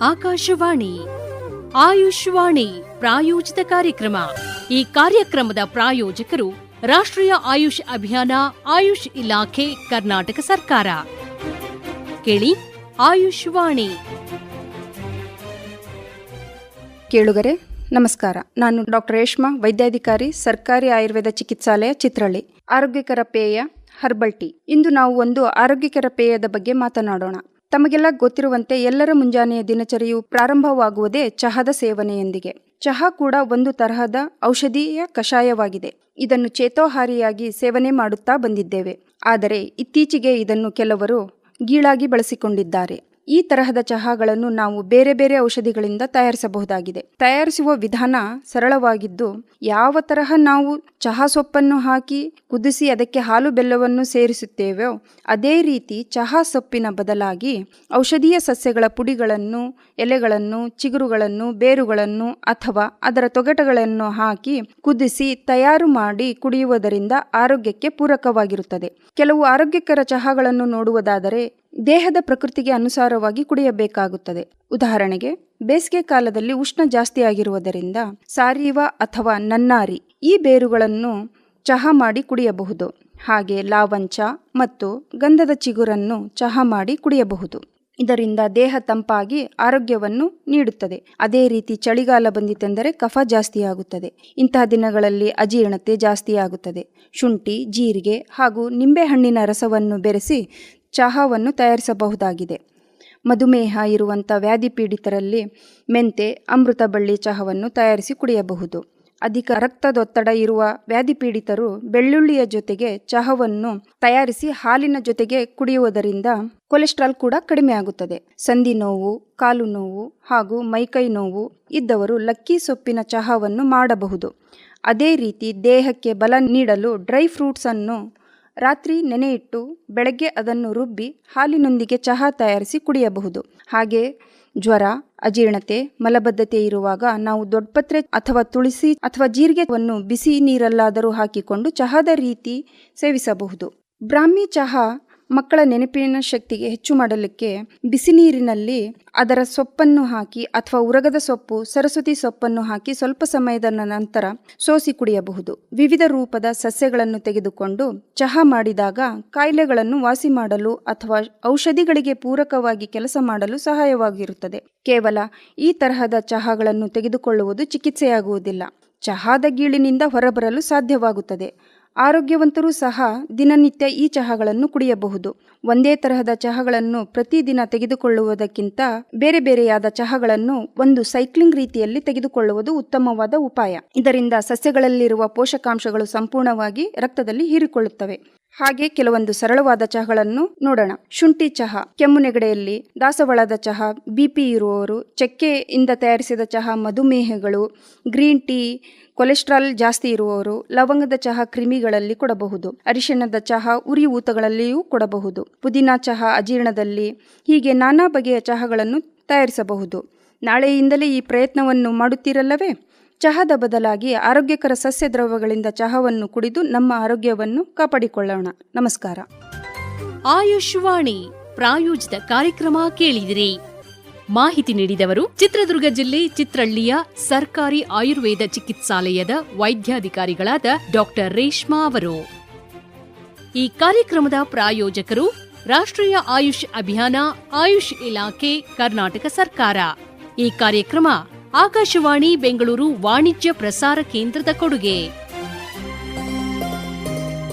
ಆಕಾಶವಾಣಿ, ಆಯುಷ್ವಾಣಿ ಪ್ರಾಯೋಜಿತ ಕಾರ್ಯಕ್ರಮ. ಈ ಕಾರ್ಯಕ್ರಮದ ಪ್ರಾಯೋಜಕರು ರಾಷ್ಟ್ರೀಯ ಆಯುಷ್ ಅಭಿಯಾನ, ಆಯುಷ್ ಇಲಾಖೆ, ಕರ್ನಾಟಕ ಸರ್ಕಾರ. ಕೇಳಿ ಆಯುಷ್ವಾಣಿ. ಕೇಳುಗರೆ, ನಮಸ್ಕಾರ. ನಾನು ಡಾಕ್ಟರ್ ರೇಷ್ಮಾ, ವೈದ್ಯಾಧಿಕಾರಿ, ಸರ್ಕಾರಿ ಆಯುರ್ವೇದ ಚಿಕಿತ್ಸಾಲಯ ಚಿತ್ರಳ್ಳಿ. ಆರೋಗ್ಯಕರ ಪೇಯ, ಹರ್ಬಲ್ ಟೀ. ಇಂದು ನಾವು ಒಂದು ಆರೋಗ್ಯಕರ ಪೇಯದ ಬಗ್ಗೆ ಮಾತನಾಡೋಣ. ತಮಗೆಲ್ಲ ಗೊತ್ತಿರುವಂತೆ ಎಲ್ಲರ ಮುಂಜಾನೆಯ ದಿನಚರಿಯು ಪ್ರಾರಂಭವಾಗುವುದೇ ಚಹಾದ ಸೇವನೆಯೊಂದಿಗೆ. ಚಹಾ ಕೂಡ ಒಂದು ತರಹದ ಔಷಧೀಯ ಕಷಾಯವಾಗಿದೆ. ಇದನ್ನು ಚೇತೋಹಾರಿಯಾಗಿ ಸೇವನೆ ಮಾಡುತ್ತಾ ಬಂದಿದ್ದೇವೆ. ಆದರೆ ಇತ್ತೀಚೆಗೆ ಇದನ್ನು ಕೆಲವರು ಗೀಳಾಗಿ ಬಳಸಿಕೊಂಡಿದ್ದಾರೆ. ಈ ತರಹದ ಚಹಾಗಳನ್ನು ನಾವು ಬೇರೆ ಬೇರೆ ಔಷಧಿಗಳಿಂದ ತಯಾರಿಸಬಹುದಾಗಿದೆ. ತಯಾರಿಸುವ ವಿಧಾನ ಸರಳವಾಗಿದ್ದು, ಯಾವ ತರಹ ನಾವು ಚಹಾ ಸೊಪ್ಪನ್ನು ಹಾಕಿ ಕುದಿಸಿ ಅದಕ್ಕೆ ಹಾಲು ಬೆಲ್ಲವನ್ನು ಸೇರಿಸುತ್ತೇವೋ, ಅದೇ ರೀತಿ ಚಹಾ ಸೊಪ್ಪಿನ ಬದಲಾಗಿ ಔಷಧೀಯ ಸಸ್ಯಗಳ ಪುಡಿಗಳನ್ನು, ಎಲೆಗಳನ್ನು, ಚಿಗುರುಗಳನ್ನು, ಬೇರುಗಳನ್ನು ಅಥವಾ ಅದರ ತೊಗಟಗಳನ್ನು ಹಾಕಿ ಕುದಿಸಿ ತಯಾರು ಮಾಡಿ ಕುಡಿಯುವುದರಿಂದ ಆರೋಗ್ಯಕ್ಕೆ ಪೂರಕವಾಗಿರುತ್ತದೆ. ಕೆಲವು ಆರೋಗ್ಯಕರ ಚಹಾಗಳನ್ನು ನೋಡುವುದಾದರೆ ದೇಹದ ಪ್ರಕೃತಿಗೆ ಅನುಸಾರವಾಗಿ ಕುಡಿಯಬೇಕಾಗುತ್ತದೆ. ಉದಾಹರಣೆಗೆ, ಬೇಸಿಗೆ ಕಾಲದಲ್ಲಿ ಉಷ್ಣ ಜಾಸ್ತಿ ಆಗಿರುವುದರಿಂದ ಸಾರೀವ ಅಥವಾ ನನ್ನಾರಿ ಈ ಬೇರುಗಳನ್ನು ಚಹಾ ಮಾಡಿ ಕುಡಿಯಬಹುದು. ಹಾಗೆ ಲಾವಂಚ ಮತ್ತು ಗಂಧದ ಚಿಗುರನ್ನು ಚಹಾ ಮಾಡಿ ಕುಡಿಯಬಹುದು. ಇದರಿಂದ ದೇಹ ತಂಪಾಗಿ ಆರೋಗ್ಯವನ್ನು ನೀಡುತ್ತದೆ. ಅದೇ ರೀತಿ ಚಳಿಗಾಲ ಬಂದಿತೆಂದರೆ ಕಫ ಜಾಸ್ತಿಯಾಗುತ್ತದೆ ಇಂತಹ ದಿನಗಳಲ್ಲಿ ಅಜೀರ್ಣತೆ ಜಾಸ್ತಿಯಾಗುತ್ತದೆ ಶುಂಠಿ, ಜೀರಿಗೆ ಹಾಗೂ ನಿಂಬೆಹಣ್ಣಿನ ರಸವನ್ನು ಬೆರೆಸಿ ಚಹಾವನ್ನು ತಯಾರಿಸಬಹುದಾಗಿದೆ. ಮಧುಮೇಹ ಇರುವಂಥ ವ್ಯಾಧಿ ಪೀಡಿತರಲ್ಲಿ ಮೆಂತೆ, ಅಮೃತ ಬಳ್ಳಿ ಚಹಾವನ್ನು ತಯಾರಿಸಿ ಕುಡಿಯಬಹುದು. ಅಧಿಕ ರಕ್ತದೊತ್ತಡ ಇರುವ ವ್ಯಾಧಿ ಪೀಡಿತರು ಬೆಳ್ಳುಳ್ಳಿಯ ಜೊತೆಗೆ ಚಹಾವನ್ನು ತಯಾರಿಸಿ ಹಾಲಿನ ಜೊತೆಗೆ ಕುಡಿಯುವುದರಿಂದ ಕೊಲೆಸ್ಟ್ರಾಲ್ ಕೂಡ ಕಡಿಮೆ ಆಗುತ್ತದೆ. ಸಂಧಿ ನೋವು, ಕಾಲು ನೋವು ಹಾಗೂ ಮೈಕೈ ನೋವು ಇದ್ದವರು ಲಕ್ಕಿ ಸೊಪ್ಪಿನ ಚಹಾವನ್ನು ಮಾಡಬಹುದು. ಅದೇ ರೀತಿ ದೇಹಕ್ಕೆ ಬಲ ನೀಡಲು ಡ್ರೈ ಫ್ರೂಟ್ಸನ್ನು ರಾತ್ರಿ ನೆನೆಯಿಟ್ಟು ಬೆಳಗ್ಗೆ ಅದನ್ನು ರುಬ್ಬಿ ಹಾಲಿನೊಂದಿಗೆ ಚಹಾ ತಯಾರಿಸಿ ಕುಡಿಯಬಹುದು. ಹಾಗೆ ಜ್ವರ, ಅಜೀರ್ಣತೆ, ಮಲಬದ್ಧತೆ ಇರುವಾಗ ನಾವು ದೊಡ್ಡಪತ್ರೆ ಅಥವಾ ತುಳಸಿ ಅಥವಾ ಜೀರಿಗೆವನ್ನು ಬಿಸಿ ನೀರಲ್ಲಾದರೂ ಹಾಕಿಕೊಂಡು ಚಹಾದ ರೀತಿ ಸೇವಿಸಬಹುದು. ಬ್ರಾಹ್ಮಿ ಚಹಾ ಮಕ್ಕಳ ನೆನಪಿನ ಶಕ್ತಿಗೆ ಹೆಚ್ಚು ಮಾಡಲಿಕ್ಕೆ ಬಿಸಿ ನೀರಿನಲ್ಲಿ ಅದರ ಸೊಪ್ಪನ್ನು ಹಾಕಿ ಅಥವಾ ಉರಗದ ಸೊಪ್ಪು, ಸರಸ್ವತಿ ಸೊಪ್ಪನ್ನು ಹಾಕಿ ಸ್ವಲ್ಪ ಸಮಯದ ನಂತರ ಸೋಸಿ ಕುಡಿಯಬಹುದು. ವಿವಿಧ ರೂಪದ ಸಸ್ಯಗಳನ್ನು ತೆಗೆದುಕೊಂಡು ಚಹಾ ಮಾಡಿದಾಗ ಕಾಯಿಲೆಗಳನ್ನು ವಾಸಿ ಮಾಡಲು ಅಥವಾ ಔಷಧಿಗಳಿಗೆ ಪೂರಕವಾಗಿ ಕೆಲಸ ಮಾಡಲು ಸಹಾಯವಾಗಿರುತ್ತದೆ. ಕೇವಲ ಈ ತರಹದ ಚಹಾಗಳನ್ನು ತೆಗೆದುಕೊಳ್ಳುವುದು ಚಿಕಿತ್ಸೆಯಾಗುವುದಿಲ್ಲ. ಚಹಾದ ಗೀಳಿನಿಂದ ಹೊರಬರಲು ಸಾಧ್ಯವಾಗುತ್ತದೆ. ಆರೋಗ್ಯವಂತರೂ ಸಹ ದಿನನಿತ್ಯ ಈ ಚಹಾಗಳನ್ನು ಕುಡಿಯಬಹುದು. ಒಂದೇ ತರಹದ ಚಹಾಗಳನ್ನು ಪ್ರತಿದಿನ ತೆಗೆದುಕೊಳ್ಳುವುದಕ್ಕಿಂತ ಬೇರೆ ಬೇರೆಯಾದ ಚಹಾಗಳನ್ನು ಒಂದು ಸೈಕ್ಲಿಂಗ್ ರೀತಿಯಲ್ಲಿ ತೆಗೆದುಕೊಳ್ಳುವುದು ಉತ್ತಮವಾದ ಉಪಾಯ. ಇದರಿಂದ ಸಸ್ಯಗಳಲ್ಲಿರುವ ಪೋಷಕಾಂಶಗಳು ಸಂಪೂರ್ಣವಾಗಿ ರಕ್ತದಲ್ಲಿ ಹೀರಿಕೊಳ್ಳುತ್ತವೆ. ಹಾಗೆ ಕೆಲವೊಂದು ಸರಳವಾದ ಚಹಾಗಳನ್ನು ನೋಡೋಣ. ಶುಂಠಿ ಚಹಾ, ಕೆಮ್ಮು ನೆಗಡೆಯಲ್ಲಿ ದಾಸವಾಳದ ಚಹಾ ಬಿಪಿ ಇರುವವರು ಚಕ್ಕೆಯಿಂದ ತಯಾರಿಸಿದ ಚಹಾ ಮಧುಮೇಹಗಳು, ಗ್ರೀನ್ ಟೀ ಕೊಲೆಸ್ಟ್ರಾಲ್ ಜಾಸ್ತಿ ಇರುವವರು ಲವಂಗದ ಚಹಾ ಕ್ರಿಮಿಗಳಲ್ಲಿ ಕೊಡಬಹುದು. ಅರಿಶಿಣದ ಚಹಾ ಉರಿ ಊತಗಳಲ್ಲಿಯೂ ಕೊಡಬಹುದು. ಪುದೀನಾ ಚಹಾ ಅಜೀರ್ಣದಲ್ಲಿ ಹೀಗೆ ನಾನಾ ಬಗೆಯ ಚಹಾಗಳನ್ನು ತಯಾರಿಸಬಹುದು. ನಾಳೆಯಿಂದಲೇ ಈ ಪ್ರಯತ್ನವನ್ನು ಮಾಡುತ್ತೀರಲ್ಲವೇ? ಚಹಾದ ಬದಲಾಗಿ ಆರೋಗ್ಯಕರ ಸಸ್ಯ ದ್ರವಗಳಿಂದ ಚಹಾವನ್ನು ಕುಡಿದು ನಮ್ಮ ಆರೋಗ್ಯವನ್ನು ಕಾಪಾಡಿಕೊಳ್ಳೋಣ. ನಮಸ್ಕಾರ. ಆಯುಷ್ವಾಣಿ ಪ್ರಾಯೋಜಿತ ಕಾರ್ಯಕ್ರಮ ಕೇಳಿದಿರಿ. ಮಾಹಿತಿ ನೀಡಿದವರು ಚಿತ್ರದುರ್ಗ ಜಿಲ್ಲೆ ಚಿತ್ರಳ್ಳಿಯ ಸರ್ಕಾರಿ ಆಯುರ್ವೇದ ಚಿಕಿತ್ಸಾಲಯದ ವೈದ್ಯಾಧಿಕಾರಿಗಳಾದ ಡಾಕ್ಟರ್ ರೇಷ್ಮಾ ಅವರು. ಈ ಕಾರ್ಯಕ್ರಮದ ಪ್ರಾಯೋಜಕರು ರಾಷ್ಟ್ರೀಯ ಆಯುಷ್ ಅಭಿಯಾನ, ಆಯುಷ್ ಇಲಾಖೆ, ಕರ್ನಾಟಕ ಸರ್ಕಾರ. ಈ ಕಾರ್ಯಕ್ರಮ ಆಕಾಶವಾಣಿ, ಬೆಂಗಳೂರು ವಾಣಿಜ್ಯ ಪ್ರಸಾರ ಕೇಂದ್ರದ ಕೊಡುಗೆ.